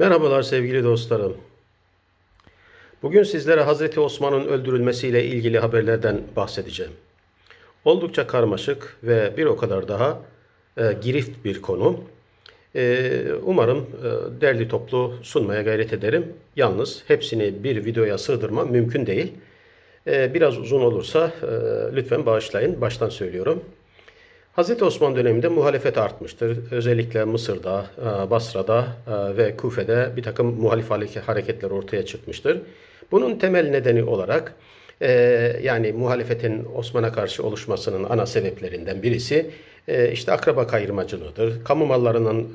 Merhabalar sevgili dostlarım. Bugün sizlere Hazreti Osman'ın öldürülmesiyle ilgili haberlerden bahsedeceğim. Oldukça karmaşık ve bir o kadar daha e, girift bir konu. E, umarım e, derli toplu sunmaya gayret ederim. Yalnız hepsini bir videoya sığdırmam mümkün değil. E, biraz uzun olursa e, lütfen bağışlayın. Baştan söylüyorum. Hazreti Osman döneminde muhalefet artmıştır. Özellikle Mısır'da, e, Basra'da e, ve Kufe'de bir takım muhalif hareketler ortaya çıkmıştır. Bunun temel nedeni olarak e, yani muhalefetin Osman'a karşı oluşmasının ana sebeplerinden birisi işte akraba kayırmacılığıdır. Kamu mallarının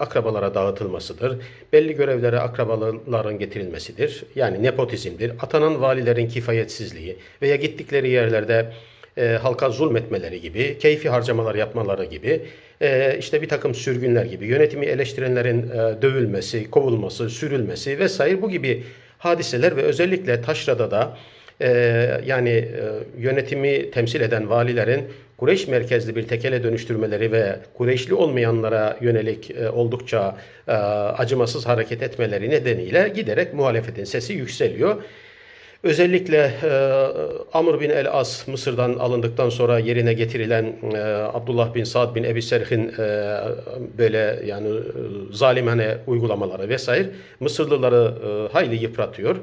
akrabalara dağıtılmasıdır. Belli görevlere akrabaların getirilmesidir. Yani nepotizmdir. Atanan valilerin kifayetsizliği veya gittikleri yerlerde e, halka zulmetmeleri gibi, keyfi harcamalar yapmaları gibi, e, işte bir takım sürgünler gibi, yönetimi eleştirenlerin e, dövülmesi, kovulması, sürülmesi vesaire bu gibi hadiseler ve özellikle Taşra'da da e, yani e, yönetimi temsil eden valilerin Kureyş merkezli bir tekele dönüştürmeleri ve Kureyşli olmayanlara yönelik e, oldukça e, acımasız hareket etmeleri nedeniyle giderek muhalefetin sesi yükseliyor. Özellikle e, Amr bin el-As Mısır'dan alındıktan sonra yerine getirilen e, Abdullah bin Saad bin Ebi Serh'in e, böyle yani e, zalimane uygulamaları vesaire Mısırlıları e, hayli yıpratıyor.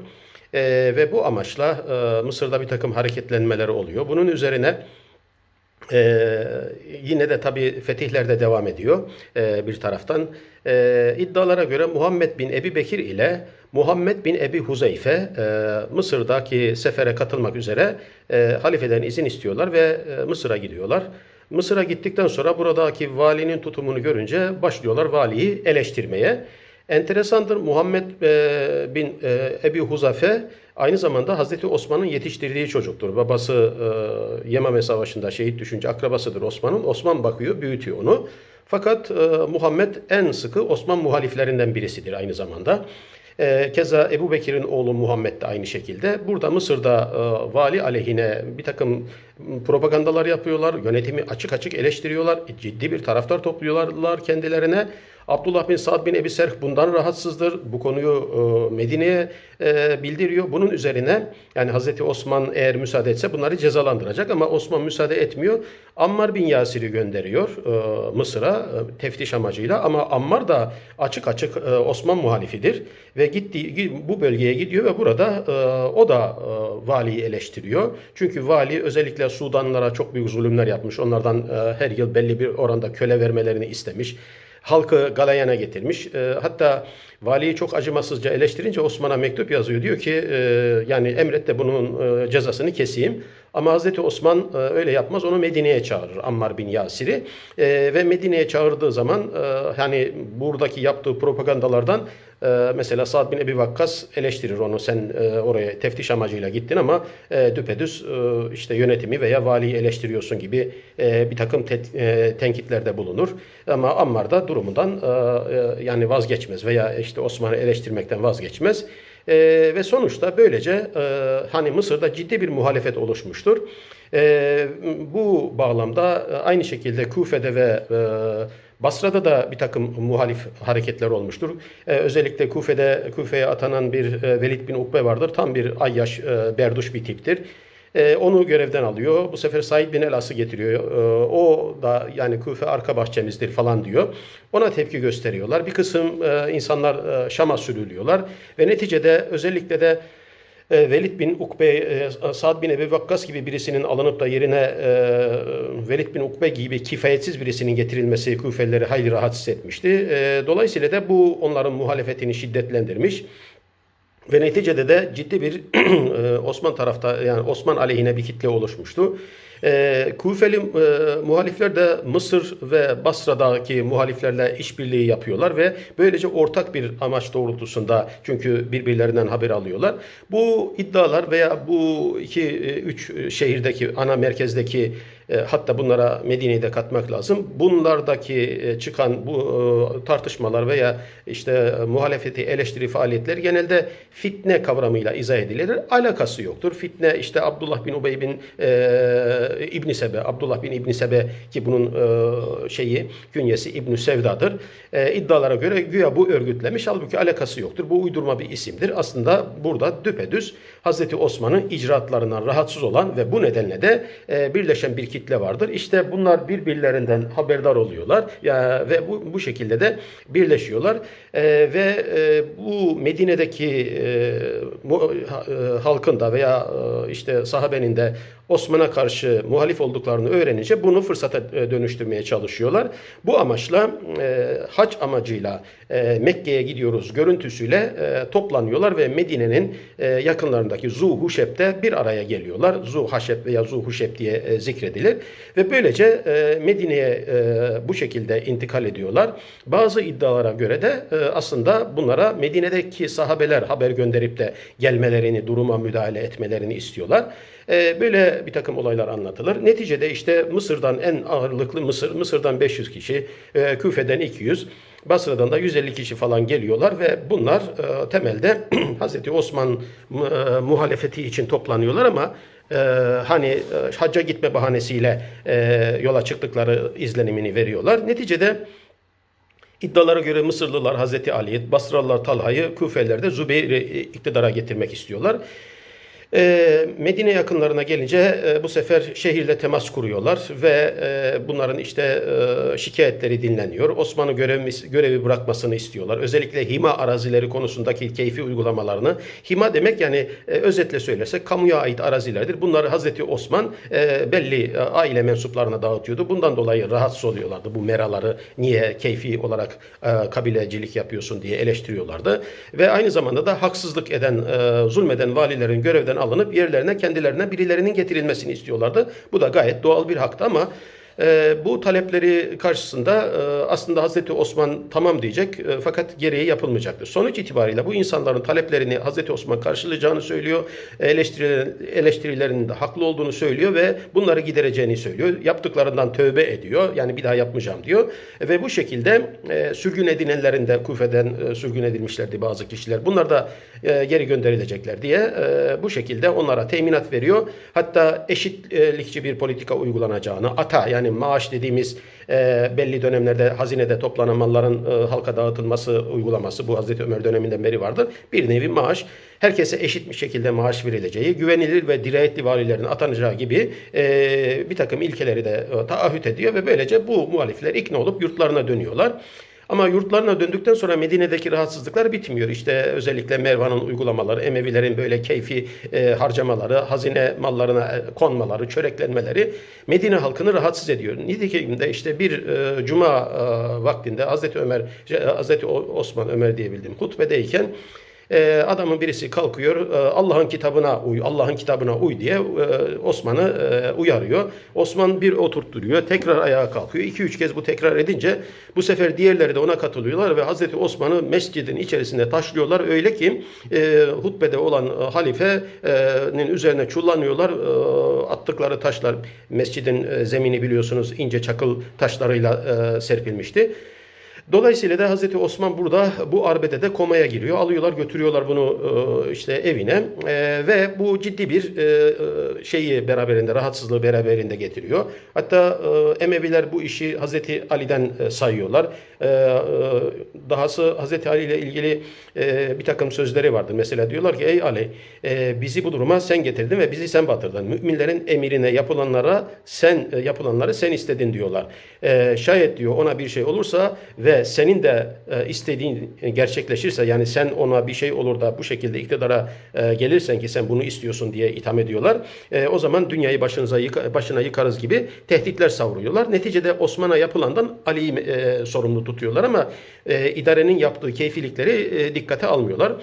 E, ve bu amaçla e, Mısır'da bir takım hareketlenmeleri oluyor. Bunun üzerine ee, yine de tabi fetihler de devam ediyor ee, bir taraftan. Ee, iddialara göre Muhammed bin Ebi Bekir ile Muhammed bin Ebi Huzeyfe e, Mısır'daki sefere katılmak üzere e, halifeden izin istiyorlar ve e, Mısır'a gidiyorlar. Mısır'a gittikten sonra buradaki valinin tutumunu görünce başlıyorlar valiyi eleştirmeye. Enteresandır Muhammed e, bin e, Ebi Huzafe aynı zamanda Hazreti Osman'ın yetiştirdiği çocuktur. Babası e, Yemame Savaşı'nda şehit düşünce akrabasıdır Osman'ın. Osman bakıyor, büyütüyor onu. Fakat e, Muhammed en sıkı Osman muhaliflerinden birisidir aynı zamanda. E, keza Ebu Bekir'in oğlu Muhammed de aynı şekilde. Burada Mısır'da e, vali aleyhine bir takım propagandalar yapıyorlar. Yönetimi açık açık eleştiriyorlar. Ciddi bir taraftar topluyorlar kendilerine. Abdullah bin Sa'd bin Ebi Serh bundan rahatsızdır. Bu konuyu e, Medine'ye e, bildiriyor. Bunun üzerine yani Hazreti Osman eğer müsaade etse bunları cezalandıracak ama Osman müsaade etmiyor. Ammar bin Yasir'i gönderiyor e, Mısır'a e, teftiş amacıyla ama Ammar da açık açık e, Osman muhalifidir ve gitti bu bölgeye gidiyor ve burada o da valiyi eleştiriyor. Çünkü vali özellikle Sudanlara çok büyük zulümler yapmış. Onlardan her yıl belli bir oranda köle vermelerini istemiş halkı galayana getirmiş. E, hatta valiyi çok acımasızca eleştirince Osman'a mektup yazıyor. Diyor ki e, yani emret de bunun e, cezasını keseyim. Ama Hazreti Osman e, öyle yapmaz. Onu Medine'ye çağırır Ammar bin Yasir'i. E, ve Medine'ye çağırdığı zaman hani buradaki yaptığı propagandalardan mesela Sa'd bin Ebi Vakkas eleştirir onu. Sen oraya teftiş amacıyla gittin ama e, düpedüz işte yönetimi veya valiyi eleştiriyorsun gibi bir takım te, tenkitlerde bulunur. Ama Ammar da durumundan yani vazgeçmez veya işte Osman'ı eleştirmekten vazgeçmez. E, ve sonuçta böylece e, hani Mısır'da ciddi bir muhalefet oluşmuştur. E, bu bağlamda e, aynı şekilde Kufe'de ve e, Basra'da da bir takım muhalif hareketler olmuştur. Ee, özellikle Kufe'de Kufe'ye atanan bir e, Velid bin Ukbe vardır. Tam bir ayyaş, e, berduş bir tiptir. E, onu görevden alıyor. Bu sefer Said bin El-As'ı getiriyor. E, o da yani Kufe arka bahçemizdir falan diyor. Ona tepki gösteriyorlar. Bir kısım e, insanlar e, Şam'a sürülüyorlar. Ve neticede özellikle de e, Velid bin Ukbe, Sa'd bin Ebi Vakkas gibi birisinin alınıp da yerine Velid bin Ukbe gibi kifayetsiz birisinin getirilmesi Kufelileri hayli rahatsız etmişti. Dolayısıyla da bu onların muhalefetini şiddetlendirmiş. Ve neticede de ciddi bir e, Osman tarafta yani Osman aleyhine bir kitle oluşmuştu. E, Kufeli e, muhalifler de Mısır ve Basra'daki muhaliflerle işbirliği yapıyorlar ve böylece ortak bir amaç doğrultusunda çünkü birbirlerinden haber alıyorlar. Bu iddialar veya bu iki e, üç şehirdeki ana merkezdeki e, hatta bunlara Medine'yi de katmak lazım. Bunlardaki e, çıkan bu e, tartışmalar veya işte e, muhalefeti eleştiri faaliyetleri genelde fitne kavramıyla izah edilir. Alakası yoktur. Fitne işte Abdullah bin Ubey bin e, İbn Sebe, Abdullah bin İbn Sebe ki bunun e, şeyi künyesi İbn Sevda'dır. E, iddialara göre güya bu örgütlemiş. Halbuki alakası yoktur. Bu uydurma bir isimdir. Aslında burada düpedüz Hazreti Osman'ın icraatlarından rahatsız olan ve bu nedenle de e, birleşen bir kitle vardır. İşte bunlar birbirlerinden haberdar oluyorlar ya ve bu bu şekilde de birleşiyorlar E, ve e, bu Medine'deki e, mu, e, halkın da veya e, işte sahabenin de Osman'a karşı muhalif olduklarını öğrenince bunu fırsata e, dönüştürmeye çalışıyorlar. Bu amaçla e, hac amacıyla e, Mekke'ye gidiyoruz görüntüsüyle e, toplanıyorlar ve Medine'nin e, yakınlarındaki Zuhuşep'te bir araya geliyorlar. Zuhaşep veya Zuhuşep diye zikredilir ve böylece Medine'ye bu şekilde intikal ediyorlar. Bazı iddialara göre de aslında bunlara Medine'deki sahabeler haber gönderip de gelmelerini, duruma müdahale etmelerini istiyorlar. Böyle bir takım olaylar anlatılır. Neticede işte Mısır'dan en ağırlıklı Mısır, Mısır'dan 500 kişi, e, Küfe'den 200, Basra'dan da 150 kişi falan geliyorlar ve bunlar e, temelde Hazreti Osman e, muhalefeti için toplanıyorlar ama hani e, hacca gitme bahanesiyle yola çıktıkları izlenimini veriyorlar. Neticede İddialara göre Mısırlılar Hazreti Ali'yi, Basralılar Talha'yı, Küfeliler de Zübeyir'i iktidara getirmek istiyorlar. E, Medine yakınlarına gelince e, bu sefer şehirle temas kuruyorlar ve e, bunların işte e, şikayetleri dinleniyor. Osman'ı görevi, görevi bırakmasını istiyorlar. Özellikle hima arazileri konusundaki keyfi uygulamalarını. Hima demek yani e, özetle söylersek kamuya ait arazilerdir. Bunları Hazreti Osman e, belli e, aile mensuplarına dağıtıyordu. Bundan dolayı rahatsız oluyorlardı. Bu meraları niye keyfi olarak e, kabilecilik yapıyorsun diye eleştiriyorlardı. Ve aynı zamanda da haksızlık eden, e, zulmeden valilerin görevden alınıp yerlerine kendilerine birilerinin getirilmesini istiyorlardı. Bu da gayet doğal bir haktı ama e, bu talepleri karşısında e, aslında Hazreti Osman tamam diyecek e, fakat gereği yapılmayacaktır. Sonuç itibariyle bu insanların taleplerini Hazreti Osman karşılayacağını söylüyor. Eleştirilerin, eleştirilerinin de haklı olduğunu söylüyor ve bunları gidereceğini söylüyor. Yaptıklarından tövbe ediyor. Yani bir daha yapmayacağım diyor. Ve bu şekilde e, sürgün edinenlerin de Kufe'den sürgün edilmişlerdi bazı kişiler. Bunlar da geri gönderilecekler diye bu şekilde onlara teminat veriyor. Hatta eşitlikçi bir politika uygulanacağını, ata yani maaş dediğimiz e, belli dönemlerde hazinede toplanan malların e, halka dağıtılması uygulaması bu Hazreti Ömer döneminden beri vardır. Bir nevi maaş herkese eşit bir şekilde maaş verileceği, güvenilir ve dirayetli valilerin atanacağı gibi e, bir takım ilkeleri de e, taahhüt ediyor ve böylece bu muhalifler ikna olup yurtlarına dönüyorlar. Ama yurtlarına döndükten sonra Medine'deki rahatsızlıklar bitmiyor. İşte özellikle Mervan'ın uygulamaları, Emevilerin böyle keyfi e, harcamaları, hazine mallarına e, konmaları, çöreklenmeleri Medine halkını rahatsız ediyor. Nitekim de işte bir e, cuma e, vaktinde Hazreti Ömer, Hazreti Osman Ömer diyebildim hutbedeyken e, adamın birisi kalkıyor e, Allah'ın kitabına uy, Allah'ın kitabına uy diye e, Osman'ı e, uyarıyor. Osman bir oturtturuyor, tekrar ayağa kalkıyor. 2-3 kez bu tekrar edince bu sefer diğerleri de ona katılıyorlar ve Hazreti Osman'ı mescidin içerisinde taşlıyorlar. Öyle ki e, hutbede olan e, halifenin üzerine çullanıyorlar. E, attıkları taşlar mescidin e, zemini biliyorsunuz ince çakıl taşlarıyla e, serpilmişti. Dolayısıyla da Hazreti Osman burada bu arbedede komaya giriyor. Alıyorlar götürüyorlar bunu e, işte evine e, ve bu ciddi bir e, şeyi beraberinde rahatsızlığı beraberinde getiriyor. Hatta Emeviler bu işi Hazreti Ali'den sayıyorlar. Dahası Hazreti Ali ile ilgili bir takım sözleri vardır. Mesela diyorlar ki ey Ali bizi bu duruma sen getirdin ve bizi sen batırdın. Müminlerin emirine yapılanlara sen yapılanları sen istedin diyorlar. Şayet diyor ona bir şey olursa ve senin de e, istediğin gerçekleşirse yani sen ona bir şey olur da bu şekilde iktidara e, gelirsen ki sen bunu istiyorsun diye itham ediyorlar. E, o zaman dünyayı başınıza başına yıkarız gibi tehditler savuruyorlar. Neticede Osman'a yapılandan Ali'yi e, sorumlu tutuyorlar ama e, idarenin yaptığı keyfilikleri e, dikkate almıyorlar.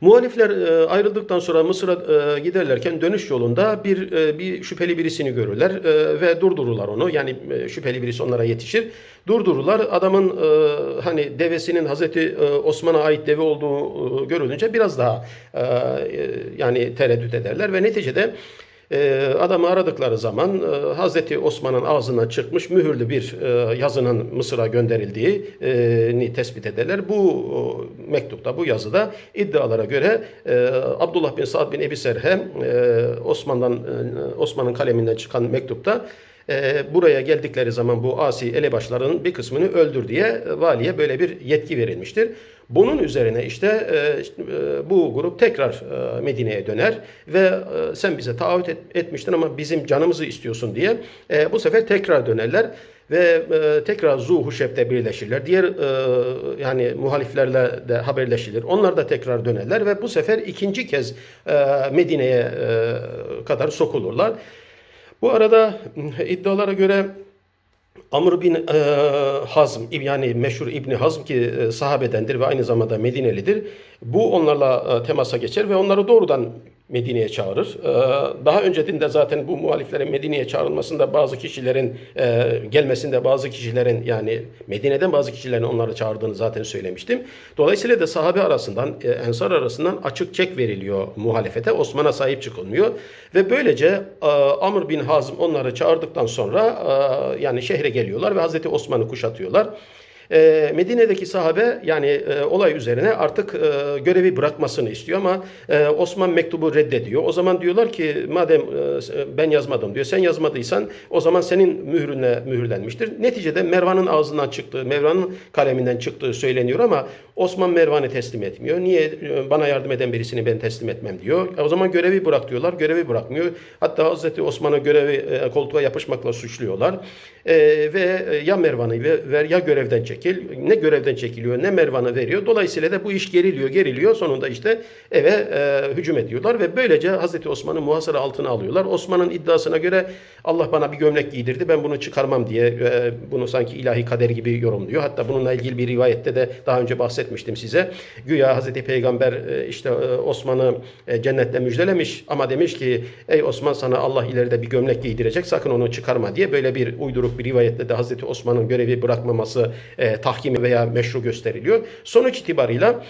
Muhalifler e, ayrıldıktan sonra Mısır'a e, giderlerken dönüş yolunda bir e, bir şüpheli birisini görürler ve durdururlar onu. Yani şüpheli birisi onlara yetişir. Durdururlar. Adamın hani devesinin Hazreti Osman'a ait deve olduğu görülünce biraz daha yani tereddüt ederler ve neticede E, adamı aradıkları zaman e, Hazreti Osman'ın ağzından çıkmış mühürlü bir e, yazının Mısır'a gönderildiğini tespit ederler. Bu e, mektupta, bu yazıda iddialara göre e, Abdullah bin Sa'd bin Ebi Serhem e, Osman'dan e, Osman'ın kaleminden çıkan mektupta e, buraya geldikleri zaman bu asi elebaşlarının bir kısmını öldür diye e, valiye böyle bir yetki verilmiştir. Bunun üzerine işte e, e, bu grup tekrar e, Medine'ye döner ve e, sen bize taahhüt et, etmiştin ama bizim canımızı istiyorsun diye bu sefer tekrar dönerler ve tekrar Zuhuşep'te birleşirler. Diğer yani muhaliflerle de haberleşilir. Onlar da tekrar dönerler ve bu sefer ikinci kez Medine'ye kadar sokulurlar. Bu arada iddialara göre Amr bin e, Hazm yani meşhur İbni Hazm ki e, sahabedendir ve aynı zamanda Medinelidir. Bu onlarla e, temasa geçer ve onları doğrudan Medine'ye çağırır. E, daha önceden de zaten bu muhaliflerin Medine'ye çağrılmasında bazı kişilerin e, gelmesinde bazı kişilerin yani Medine'den bazı kişilerin onları çağırdığını zaten söylemiştim. Dolayısıyla da sahabe arasından e, ensar arasından açık çek veriliyor muhalefete. Osman'a sahip çıkılmıyor ve böylece e, Amr bin Hazm onları çağırdıktan sonra yani şehre geliyorlar ve Hazreti Osman'ı kuşatıyorlar. E, Medine'deki sahabe yani e, olay üzerine artık e, görevi bırakmasını istiyor ama e, Osman mektubu reddediyor. O zaman diyorlar ki madem e, ben yazmadım diyor sen yazmadıysan o zaman senin mührüne mühürlenmiştir. Neticede Mervan'ın ağzından çıktığı, Mervan'ın kaleminden çıktığı söyleniyor ama Osman Mervan'ı teslim etmiyor. Niye e, bana yardım eden birisini ben teslim etmem diyor. O zaman görevi bırak diyorlar. Görevi bırakmıyor. Hatta Hazreti Osman'ı görevi e, koltuğa yapışmakla suçluyorlar. E, ve e, ya Mervan'ı ver ya görevden çekil. Ne görevden çekiliyor ne Mervan'ı veriyor. Dolayısıyla da bu iş geriliyor, geriliyor. Sonunda işte eve e, hücum ediyorlar ve böylece Hazreti Osman'ı muhasara altına alıyorlar. Osman'ın iddiasına göre Allah bana bir gömlek giydirdi ben bunu çıkarmam diye e, bunu sanki ilahi kader gibi yorumluyor. Hatta bununla ilgili bir rivayette de daha önce bahsetmiştim size. Güya Hazreti Peygamber e, işte e, Osman'ı e, cennetle müjdelemiş ama demiş ki ey Osman sana Allah ileride bir gömlek giydirecek sakın onu çıkarma diye böyle bir uyduruk bir rivayette de Hazreti Osman'ın görevi bırakmaması tahkimi veya meşru gösteriliyor. Sonuç itibarıyla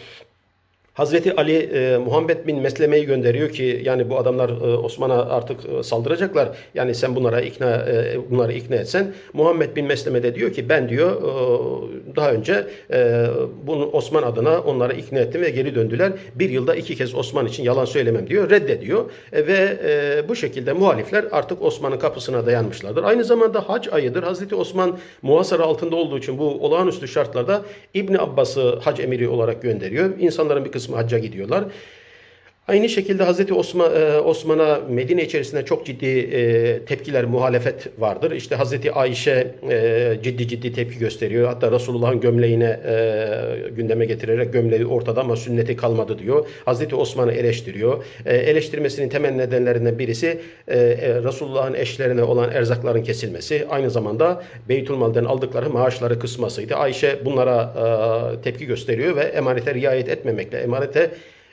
Hazreti Ali e, Muhammed bin Mesleme'yi gönderiyor ki yani bu adamlar e, Osman'a artık e, saldıracaklar. Yani sen bunlara ikna e, bunları ikna etsen Muhammed bin Mesleme de diyor ki ben diyor e, daha önce e, bunu Osman adına onlara ikna ettim ve geri döndüler. Bir yılda iki kez Osman için yalan söylemem diyor. Reddediyor e, ve e, bu şekilde muhalifler artık Osman'ın kapısına dayanmışlardır. Aynı zamanda hac ayıdır. Hazreti Osman muhasara altında olduğu için bu olağanüstü şartlarda İbni Abbas'ı hac emiri olarak gönderiyor. İnsanların bir kısmı kısmı hacca gidiyorlar. Aynı şekilde Hazreti Osman, e, Osman'a Medine içerisinde çok ciddi e, tepkiler, muhalefet vardır. İşte Hazreti Ayşe e, ciddi ciddi tepki gösteriyor. Hatta Resulullah'ın gömleğine gündeme getirerek gömleği ortada ama sünneti kalmadı diyor. Hazreti Osman'ı eleştiriyor. Eleştirmesinin temel nedenlerinden birisi Resulullah'ın eşlerine olan erzakların kesilmesi. Aynı zamanda Beytülmal'den aldıkları maaşları kısmasıydı. Ayşe bunlara tepki gösteriyor ve emanete riayet etmemekle, emanete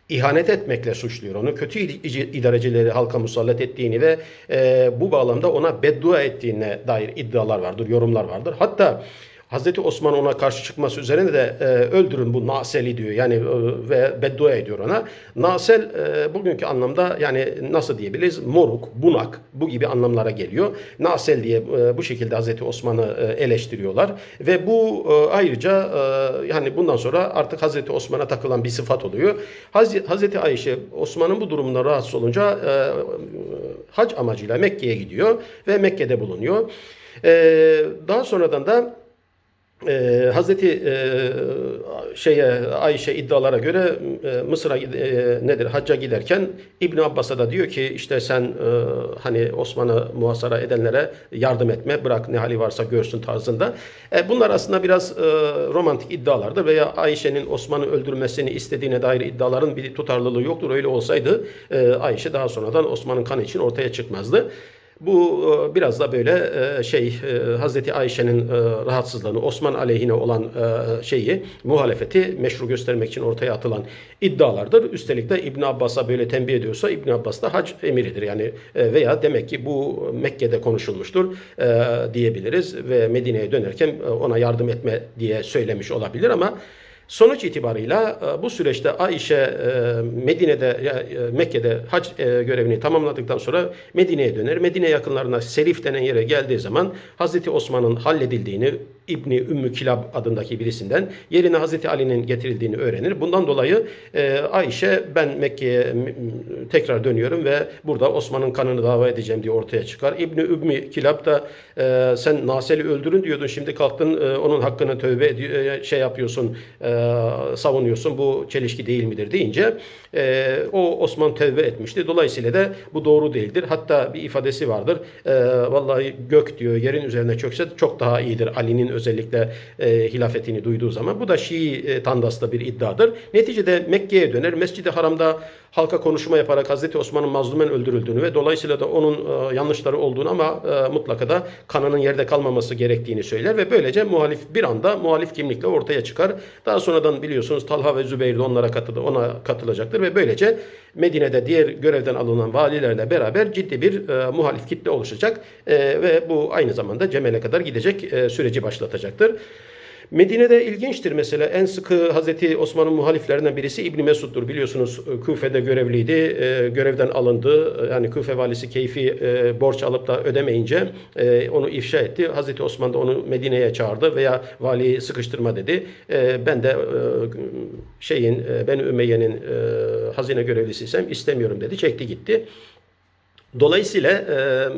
ihanet etmekle suçluyor onu. Kötü idarecileri halka musallat ettiğini ve e, bu bağlamda ona beddua ettiğine dair iddialar vardır, yorumlar vardır. Hatta Hazreti Osman ona karşı çıkması üzerine de e, öldürün bu Nasel'i diyor. Yani e, ve beddua ediyor ona. Nasel e, bugünkü anlamda yani nasıl diyebiliriz? Moruk, bunak bu gibi anlamlara geliyor. Nasel diye e, bu şekilde Hazreti Osman'ı e, eleştiriyorlar ve bu e, ayrıca e, yani bundan sonra artık Hazreti Osman'a takılan bir sıfat oluyor. Hazreti, Hazreti Ayşe Osman'ın bu durumunda rahatsız olunca e, hac amacıyla Mekke'ye gidiyor ve Mekke'de bulunuyor. E, daha sonradan da ee, Hazreti e, şeye Ayşe iddialara göre e, Mısır'a e, nedir hacca giderken İbn Abbas'a da diyor ki işte sen e, hani Osman'ı muhasara edenlere yardım etme bırak ne hali varsa görsün tarzında. E, bunlar aslında biraz e, romantik iddialardır veya Ayşe'nin Osman'ı öldürmesini istediğine dair iddiaların bir tutarlılığı yoktur. Öyle olsaydı e, Ayşe daha sonradan Osman'ın kanı için ortaya çıkmazdı. Bu e, biraz da böyle e, şey e, Hazreti Ayşe'nin rahatsızlığını Osman aleyhine olan şeyi muhalefeti meşru göstermek için ortaya atılan iddialardır. Üstelik de İbn Abbas'a böyle tembih ediyorsa İbn Abbas da hac emiridir. Yani veya demek ki bu Mekke'de konuşulmuştur diyebiliriz ve Medine'ye dönerken ona yardım etme diye söylemiş olabilir ama Sonuç itibarıyla e, bu süreçte Ayşe e, Medine'de e, Mekke'de hac görevini tamamladıktan sonra Medine'ye döner. Medine yakınlarına Serif denen yere geldiği zaman Hazreti Osman'ın halledildiğini İbni Ümmü Kilab adındaki birisinden yerine Hazreti Ali'nin getirildiğini öğrenir. Bundan dolayı e, Ayşe ben Mekke'ye tekrar dönüyorum ve burada Osman'ın kanını dava edeceğim diye ortaya çıkar. İbni Ümmü Kilab da e, sen Nasel'i öldürün diyordun şimdi kalktın e, onun hakkını tövbe e, şey yapıyorsun e, savunuyorsun bu çelişki değil midir deyince e, o Osman tövbe etmişti. Dolayısıyla da bu doğru değildir. Hatta bir ifadesi vardır. E, vallahi gök diyor yerin üzerine çökse çok daha iyidir Ali'nin özellikle e, hilafetini duyduğu zaman. Bu da Şii e, tandaslı bir iddiadır. Neticede Mekke'ye döner. Mescid-i Haram'da halka konuşma yaparak Hazreti Osman'ın mazlumen öldürüldüğünü ve dolayısıyla da onun e, yanlışları olduğunu ama e, mutlaka da kanının yerde kalmaması gerektiğini söyler ve böylece muhalif bir anda muhalif kimlikle ortaya çıkar. Daha sonradan biliyorsunuz Talha ve Zübeyir de onlara katıldı, ona katılacaktır ve böylece Medine'de diğer görevden alınan valilerle beraber ciddi bir e, muhalif kitle oluşacak E, ve bu aynı zamanda Cemel'e kadar gidecek e, süreci başlatacaktır. Medine'de ilginçtir mesela en sıkı Hazreti Osman'ın muhaliflerinden birisi İbni Mesud'dur. Biliyorsunuz e, Küfe'de görevliydi. E, görevden alındı. E, Yani Küfe valisi keyfi e, borç alıp da ödemeyince onu ifşa etti. Hazreti Osman da onu Medine'ye çağırdı veya valiyi sıkıştırma dedi. Ben de şeyin ben Ümeyye'nin hazine görevlisiysem istemiyorum dedi. Çekti gitti. Dolayısıyla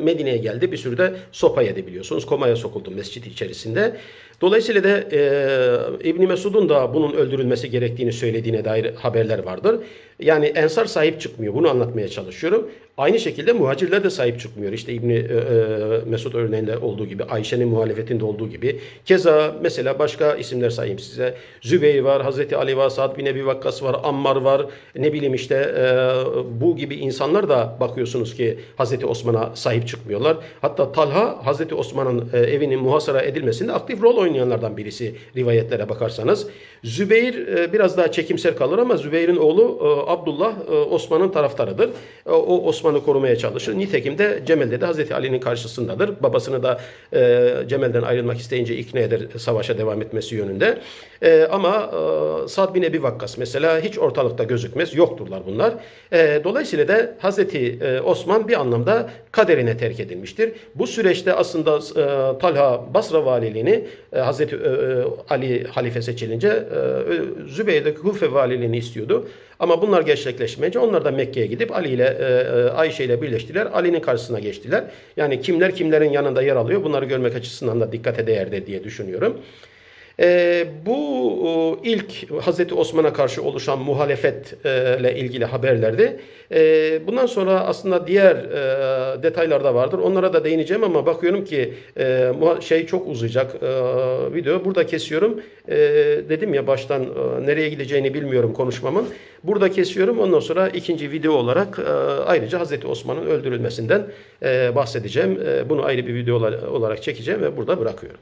Medine'ye geldi. Bir sürü de sopa yedi biliyorsunuz. Komaya sokuldu mescit içerisinde. Dolayısıyla da e, İbni Mesud'un da bunun öldürülmesi gerektiğini söylediğine dair haberler vardır. Yani Ensar sahip çıkmıyor. Bunu anlatmaya çalışıyorum. Aynı şekilde muhacirler de sahip çıkmıyor. İşte İbni e, e, Mesud örneğinde olduğu gibi, Ayşe'nin muhalefetinde olduğu gibi. Keza mesela başka isimler sayayım size. Zübeyir var, Hazreti Ali var, Sa'd bin Ebi Vakkas var, Ammar var. Ne bileyim işte e, bu gibi insanlar da bakıyorsunuz ki Hazreti Osman'a sahip çıkmıyorlar. Hatta Talha Hazreti Osman'ın e, evinin muhasara edilmesinde aktif rol oynayanlardan birisi rivayetlere bakarsanız. Zübeyir e, biraz daha çekimser kalır ama Zübeyir'in oğlu e, Abdullah e, Osman'ın taraftarıdır. O Osman'ı korumaya çalışır. Nitekim de Cemel'de de Hazreti Ali'nin karşısındadır. Babasını da Cemel'den ayrılmak isteyince ikna eder savaşa devam etmesi yönünde. Ama Sa'd bin Ebi Vakkas mesela hiç ortalıkta gözükmez. Yokturlar bunlar. Dolayısıyla da Hazreti Osman bir anlamda kaderine terk edilmiştir. Bu süreçte aslında Talha Basra valiliğini e, Hazreti e, e, Ali halife seçilince e, Zübeyir'deki Kufe valiliğini istiyordu. Ama bunlar gerçekleşmeyince onlar da Mekke'ye gidip Ali ile e, e, Ayşe ile birleştiler. Ali'nin karşısına geçtiler. Yani kimler kimlerin yanında yer alıyor bunları görmek açısından da dikkate değerdir diye düşünüyorum. E, bu ilk Hazreti Osman'a karşı oluşan muhalefetle ilgili haberlerdi. E, bundan sonra aslında diğer e, detaylar da vardır. Onlara da değineceğim ama bakıyorum ki e, şey çok uzayacak e, video. Burada kesiyorum. Dedim ya baştan nereye gideceğini bilmiyorum konuşmamın. Burada kesiyorum. Ondan sonra ikinci video olarak ayrıca Hazreti Osman'ın öldürülmesinden bahsedeceğim. Bunu ayrı bir video ola- olarak çekeceğim ve burada bırakıyorum.